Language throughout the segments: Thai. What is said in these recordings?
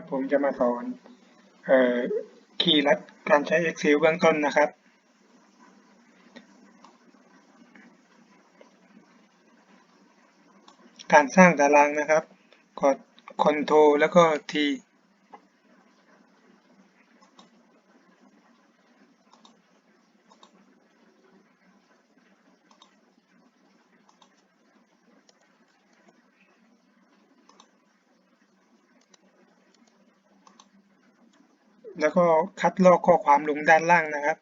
ครับผมจะมาสอนออคีย์ลัดการใช้ Excel เบื้องต้นนะครับ การสร้างตารางนะครับ กด Ctrl แล้วก็ T แล้วก็คัดลอกข้อความลงด้านล่างนะครับ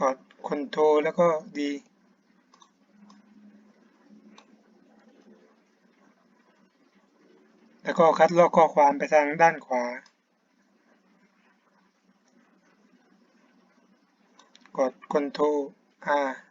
กด Ctrl แล้วก็ D แล้วก็คัดลอกข้อความไปทางด้านขวา กด Ctrl R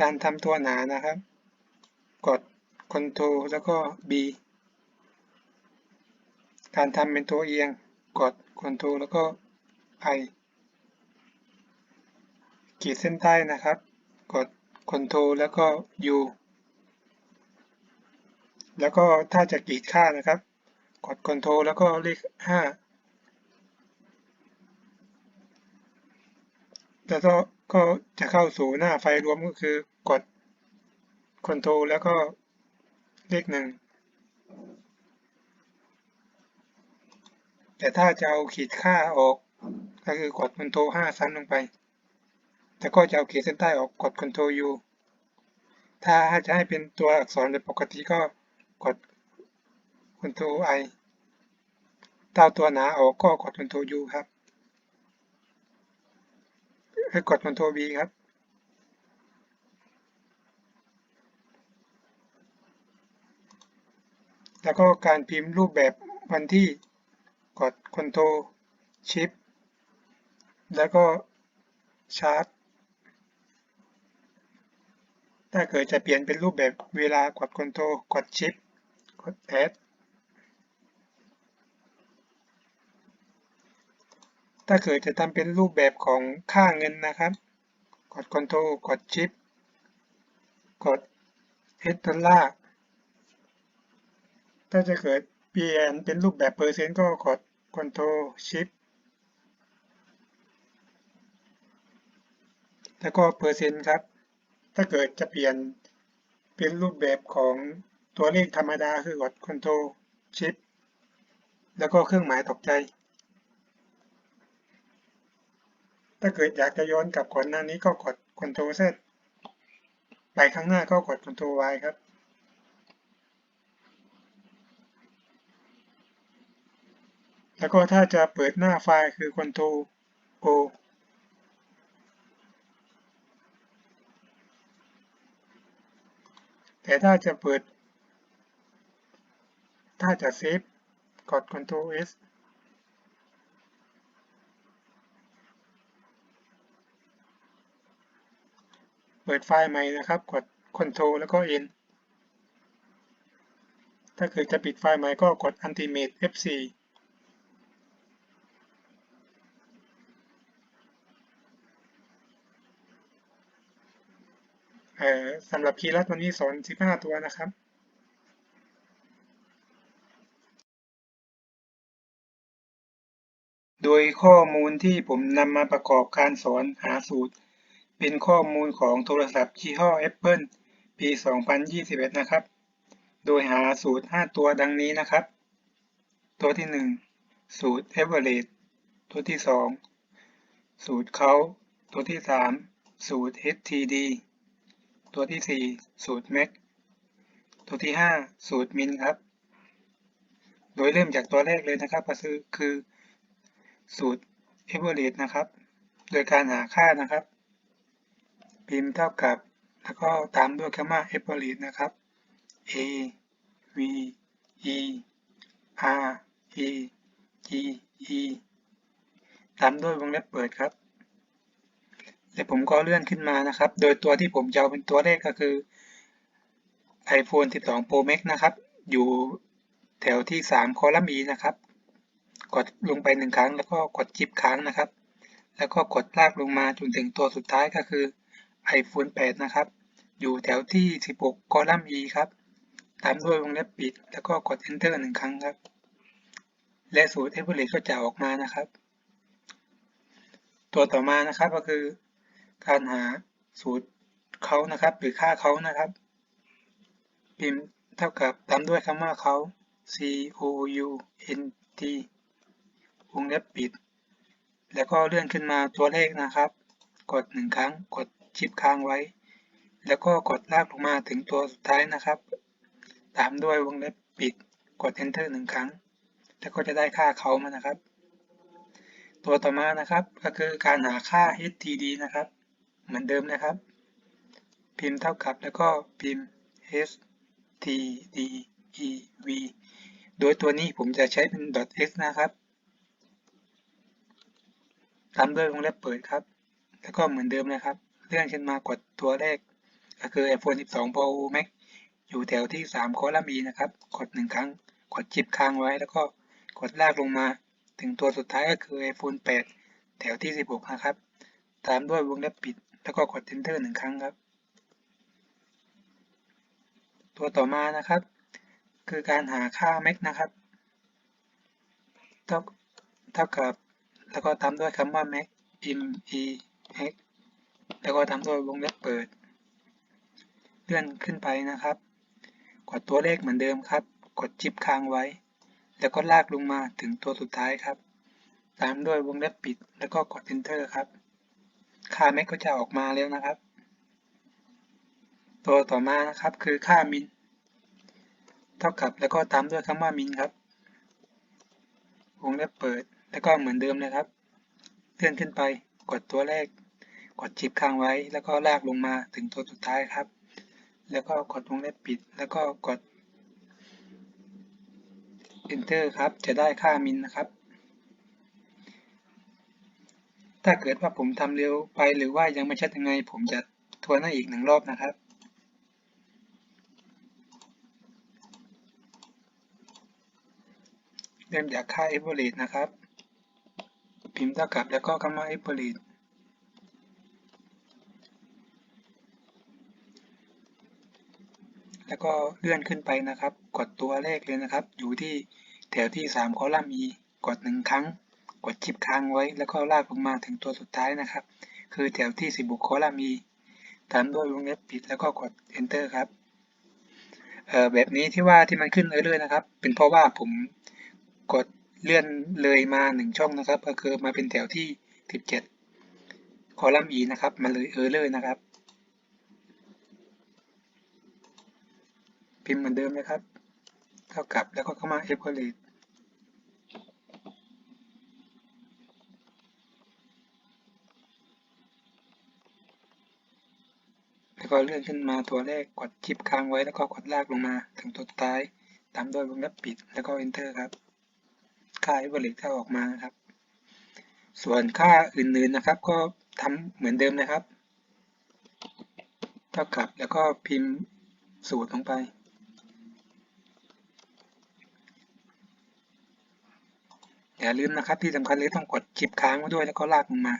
การทำตัวหนานะครับ กด Ctrl แล้วก็ B การทำเป็นตัวเอียง กด Ctrl แล้วก็ I ขีดเส้นใต้นะครับ กด Ctrl แล้วก็ U แล้วก็ถ้าจะกรีดค่านะครับ กด Ctrl แล้วก็เลข 5 แล้วก็ ก็จะเข้าสู่หน้าไฟล์รวมก็คือกด Ctrl แล้วก็เลขหนึ่ง แต่ถ้าจะเอาขีดค่าออก ก็คือกด Ctrl 5 ซ้ำลงไปแล้วก็จะเอาขีดเส้นใต้ออกกด Ctrl U ถ้าจะให้เป็นตัวอักษรแบบปกติก็กด Ctrl I ถ้าเอาตัวหนาออกก็กด Ctrl U ครับ กด Ctrl V ครับ แล้วก็การพิมพ์รูปแบบวันที่กด Ctrl Shift แล้วก็ Chart ถ้าเกิดจะเปลี่ยนเป็นรูปแบบเวลากด Ctrl กด Shift กด Add ถ้าเกิดจะทำเป็นรูปแบบของค่าเงินนะครับ กด Ctrl กด Shift กด S ดอลลาร์ถ้าจะเกิดเปลี่ยนเป็นรูปแบบเปอร์เซ็นต์ก็กด Ctrl Shift แล้วก็เปอร์เซ็นต์ครับ ถ้าเกิดจะเปลี่ยนเป็นรูปแบบของตัวเลขธรรมดาคือกด Ctrl Shift แล้วก็เครื่องหมายตกใจ ถ้าเกิดอยากจะย้อนกลับก่อนหน้านี้ก็กด Ctrl Z ไปข้างหน้าก็กด Ctrl Y ครับ แล้วก็ถ้าจะเปิดหน้าไฟล์คือ Ctrl O แต่ถ้าจะเปิด ถ้าจะเซฟกด Ctrl S เปิดไฟล์ใหม่นะครับ กด Ctrl แล้วก็ N ถ้าเกิดจะปิดไฟล์ใหม่ก็กด Ultimate F4 สำหรับคีย์ลัดวันนี้สอน 15 ตัวนะครับโดยข้อมูลที่ผมนำมาประกอบการสอนหาสูตร เป็นข้อมูลของโทรศัพท์ยี่ห้อ Apple ปี 2021 นะครับ โดยหาสูตร 5 ตัวดังนี้นะครับ ตัวที่ 1 สูตร Average ตัวที่ 2 สูตรเขาตัวที่ 3 สูตร HTD ตัวที่ 4 สูตร Mac ตัวที่ 5 สูตร Min ครับ โดยเริ่มจากตัวแรกเลยนะครับก็คือคือสูตร Average นะครับ โดยการหาค่านะครับ พิมพ์เท่ากับ แล้วก็ตามด้วยคำว่า Average นะครับ A V E R E G E ตามด้วยวงเล็บเปิดครับและผมก็เลื่อนขึ้นมานะครับ โดยตัวที่ผมจะเอาเป็นตัวเลขก็คือ iPhone 12 Pro Max นะครับ อยู่แถวที่ 3 คอลัมน์ E นะครับ กดลงไปหนึ่งครั้ง แล้วก็กดจิบค้างนะครับ แล้วก็กดลากลงมาจนถึงตัวสุดท้ายก็คือ iPhone 8 นะครับ อยู่แถวที่ 16 คอลัมน์ E ครับ ตามด้วยวงเล็บปิด แล้วก็กด Enter หนึ่งครั้งครับ และสูตร Average ก็จะออกมานะครับ ตัวต่อมานะครับก็คือ การหาสูตรเขานะครับ หรือค่าเขานะครับ พิมพ์เท่ากับตามด้วยคำว่าเขา c o u n t วงเล็บปิด แล้วก็เลื่อนขึ้นมาตัวเลขนะครับ กดหนึ่งครั้ง กด ชิปค้างไว้ แล้วก็กดลากลงมาถึงตัวสุดท้ายนะครับ ตามด้วยวงเล็บปิด กด enter หนึ่งครั้ง แล้วก็จะได้ค่าเขามานะครับ ตัวต่อมานะครับก็คือการหาค่า htd นะครับ เหมือนเดิมนะครับ พิมพ์เท่ากับแล้วก็พิมพ์ h t d e v โดยตัวนี้ผมจะใช้เป็น .x นะครับตามด้วยวงเล็บเปิดครับ แล้วก็เหมือนเดิมนะครับ เลื่อนขึ้นมากดตัวเลขก็คือ iPhone 12 Pro Max อยู่แถวที่ 3 คอลัมน์ E นะครับ กด 1 ครั้ง กดจิบค้างไว้ แล้วก็กดลากลงมา ถึงตัวสุดท้ายก็คือ iPhone 8 แถวที่ 16 นะครับ ตามด้วยวงเล็บปิด แล้วก็กด Enter 1 ครั้งครับ ตัวต่อมานะครับ คือการหาค่า max นะครับเท่าเท่ากับ แล้วก็ตามด้วยคำว่า max im e x แล้วก็ตามด้วยวงเล็บเปิด เลื่อนขึ้นไปนะครับ กดตัวเลขเหมือนเดิมครับ กดจิบค้างไว้ แล้วก็ลากลงมาถึงตัวสุดท้ายครับ ตามด้วยวงเล็บปิด แล้วก็กด enter ครับค่า max ก็จะออกมาแล้วนะครับ ตัวต่อมานะครับคือค่า min เท่ากับแล้วก็ตามด้วยคำว่า min ครับ วงเล็บเปิด แล้วก็เหมือนเดิมเลยครับ เลื่อนขึ้นไปกดตัวเลข กดชิปค้างไว้ แล้วก็ลากลงมาถึงตัวสุดท้ายครับ แล้วก็กดวงเล็บปิด แล้วก็กด enter ครับ จะได้ค่า min นะครับ ถ้าเกิดว่าผมทำเร็วไปหรือว่ายังไม่ชัดยังไง ผมจะทวนให้อีกหนึ่งรอบนะครับเริ่มจากค่า average นะครับ พิมพ์เท่ากับแล้วก็คำว่า average แล้วก็เลื่อนขึ้นไปนะครับ กดตัวเลขเลยนะครับ อยู่ที่แถวที่ 3 คอลัมน์ E กด 1 ครั้ง กดชิปค้างไว้ แล้วก็ลากลงมาถึงตัวสุดท้ายนะครับ คือแถวที่ 16 คอลัมน์ E ตามด้วยวงเล็บปิดแล้วก็กด enter ครับเอ่อแบบนี้ที่ว่าที่มันขึ้นเรื่อยๆนะครับ เป็นเพราะว่าผมกดเลื่อนเลยมาหนึ่งช่องนะครับ ก็คือมาเป็นแถวที่ 17 คอลัมน์ E นะครับ มันเลยเออเลยนะครับ พิมพ์เหมือนเดิมนะครับ เท่ากับแล้วก็เข้ามา average แล้วก็เลื่อนขึ้นมาตัวเลขกดชิปค้างไว้แล้วก็กดลากลงมาถึงตัวท้าย ตามด้วยวงเล็บปิดแล้วก็ enter ครับ ค่า average ถ้าออกมาครับ ส่วนค่าอื่นๆนะครับก็ทำเหมือนเดิมนะครับ เท่ากับแล้วก็พิมพ์สูตรลงไป อย่าลืมนะครับที่สำคัญเลยต้องกดคลิปค้างไว้ด้วยแล้วก็ลากลงมา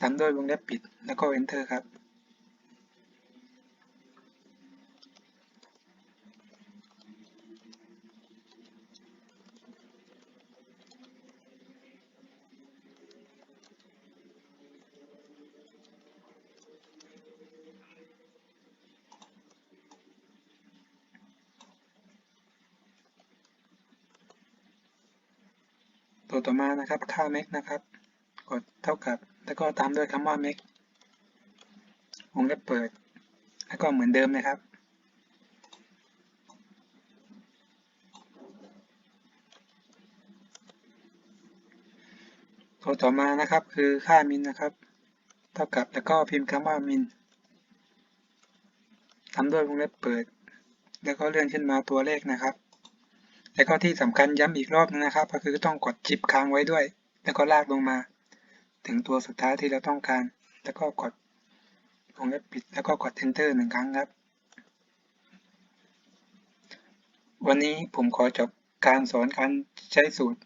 ตามด้วยวงเล็บปิดแล้วก็ enter ครับ ตัวต่อมานะครับค่า max นะครับ กดเท่ากับแล้วก็ตามด้วยคำว่า max วงเล็บเปิด แล้วก็เหมือนเดิมนะครับ ตัวต่อมานะครับคือค่า min นะครับ เท่ากับแล้วก็พิมพ์คำว่า min ตามด้วยวงเล็บเปิด แล้วก็เลื่อนขึ้นมาตัวเลขนะครับ แล้วก็ที่สำคัญย้ำอีกรอบนึงนะครับ ก็คือต้องกดชิปค้างไว้ด้วย แล้วก็ลากลงมา ถึงตัวสุดท้ายที่เราต้องการ แล้วก็กดวงเล็บปิด แล้วก็กด enter หนึ่งครั้งครับ วันนี้ผมขอจบการสอนการใช้สูตร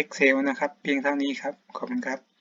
Excel นะครับ เพียงเท่านี้ครับ ขอบคุณครับ